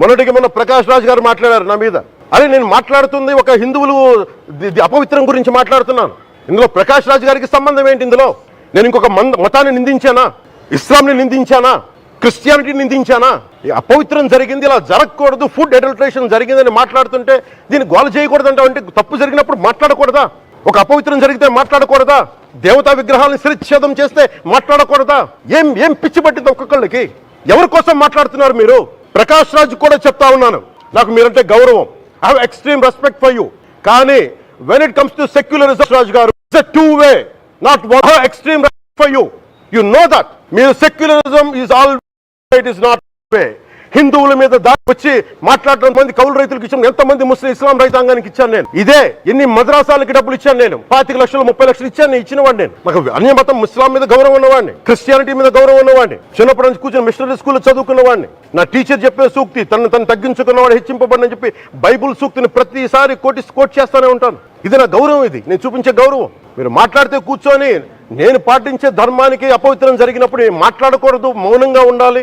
మొన్నటికి మొన్న ప్రకాష్ రాజ్ గారు మాట్లాడారు నా మీద. అరే నేను మాట్లాడుతుంది ఒక హిందువులు అపవిత్రం గురించి మాట్లాడుతున్నాను. ఇందులో ప్రకాష్ రాజ్ గారికి సంబంధం ఏంటి ఇందులో? నేను ఇంకొక మంద మతాన్ని నిందించానా? ఇస్లాంని నిందించానా? క్రిస్టియానిటీ నిందించానా? ఈ అపవిత్రం జరిగింది ఇలా జరగకూడదు ఫుడ్ అడల్ట్రేషన్ జరిగిందని మాట్లాడుతుంటే దీన్ని గోల చేయకూడదంటే అంటే తప్పు జరిగినప్పుడు మాట్లాడకూడదా? ఒక అపవిత్రం జరిగితే మాట్లాడకూడదా? దేవతా విగ్రహాలను శిరచ్ఛేదం చేస్తే మాట్లాడకూడదా? ఏం ఏం పిచ్చి పట్టింది ఒక్కొక్కళ్ళకి? ఎవరి కోసం మాట్లాడుతున్నారు మీరు? ప్రకాష్ రాజ్ కూడా చెప్తా ఉన్నాను. నాకు మీరంటే గౌరవం. I have extreme respect for you కానీ when it comes to secularism Raj గారు it's two way not one extreme respect for you you know that మీరు secularism is all it is not way హిందువుల మీద దాడి వచ్చి మాట్లాడడం మంది కౌలు రైతులకు ఇచ్చాను ఎంతమంది ముస్లిం ఇస్లాం రైతాంగానికి ఇచ్చాను నేను. ఇదే ఎన్ని మద్రాసాలకి డబ్బులు ఇచ్చాను నేను. పాతిక లక్షలు ముప్పై లక్షలు ఇచ్చాను నేను ఇచ్చిన వాడిని నేను. నాకు అన్య మతం ఇస్లాం మీద గౌరవం ఉన్నవాడిని. క్రిస్టియానిటీ మీద గౌరవం ఉన్నవాడిని. చిన్నప్పటి నుంచి కూర్చొని మిషనరీ స్కూల్లో చదువుకున్నవాడిని. నా టీచర్ చెప్పే సూక్తి తను తను తగ్గించుకున్నవాడు హెచ్చింపబడిని చెప్పి బైబుల్ సూక్తిని ప్రతిసారి కోటి కోట్ చేస్తానే ఉంటాను. ఇది నా గౌరవం ఇది. నేను చూపించే గౌరవం. మీరు మాట్లాడితే కూర్చొని నేను పాటించే ధర్మానికి అపవిత్రం జరిగినప్పుడు నేను మాట్లాడకూడదు మౌనంగా ఉండాలి.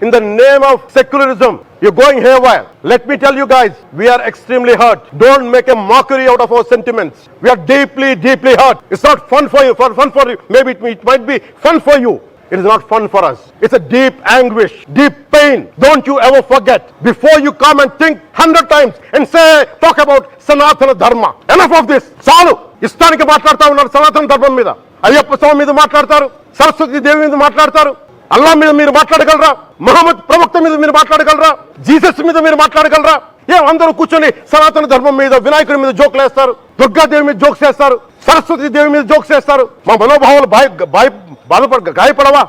in the name of secularism. You're going haywire. Let me tell you guys, we are extremely hurt. Don't make a mockery out of our sentiments. We are deeply, deeply hurt. It's not fun for you, for fun for you. Maybe it, it might be fun for you. It is not fun for us. It's a deep anguish, deep pain. Don't you ever forget. Before you come and think hundred times and say, talk about Sanatana Dharma. Enough of this. చాలు ఇష్టానికి మాట్లాడుతూ ఉన్నారు సనాతన ధర్మం మీద అయ్యప్ప స్వామి మీద మాట్లాడతారు సరస్వతి దేవి మీద మాట్లాడతారు అల్లా మీద మీరు మాట్లాడగలరా? మహమ్మద్ ప్రవక్త మీద మీరు మాట్లాడగలరా? జీసస్ మీద మీరు మాట్లాడగలరా? ఏం అందరూ కూర్చొని సనాతన ధర్మం మీద వినాయకుడి మీద జోకులు వేస్తారు దుర్గాదేవి మీద జోక్స్ వేస్తారు సరస్వతి దేవి మీద జోక్స్ వేస్తారు. మా మనోభావాలు బాయ్ బాయ్ బాధపడ గాయపడవా?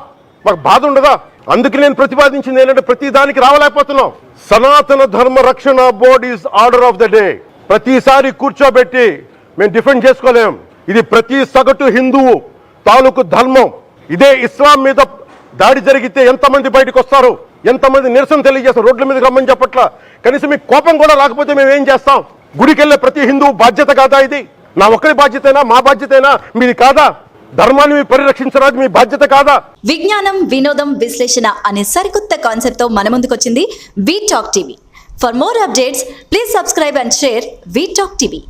మాకు బాధ ఉండదా? అందుకే నేను ప్రతిపాదించింది ఏంటంటే ప్రతి దానికి రావలేకపోతున్నాం. Sanatana Dharma Rakshana board is order of the day. ప్రతిసారి కూర్చోబెట్టి మేము డిఫెండ్ చేసుకోలేం. ఇది ప్రతి సగటు హిందువు తాలూకు ధర్మం. ఇదే ఇస్లాం మీద దాడి జరిగితే ఎంతమంది బయటకు వస్తారు? ఎంతమంది నిరసన తెలియజేస్తారు? రోడ్ల మీదకి రమ్మని చెప్పట్ల? కనీసం మీకు కోపం కూడా రాకపోతే మేము ఏం చేస్తాం? గుడికి వెళ్ళే ప్రతి హిందువు బాధ్యత కాదా ఇది? నా ఒక్కరి బాధ్యతైనా మా బాధ్యతైనా మీది కాదా? ధర్మాన్ని మీ పరిరక్షించడానికి మీ బాధ్యత కాదా? విజ్ఞానం వినోదం విశ్లేషణ అనే సరికొత్త కాన్సెప్ట్తో మన ముందుకొచ్చింది V talk TV for more updates please subscribe and share V talk TV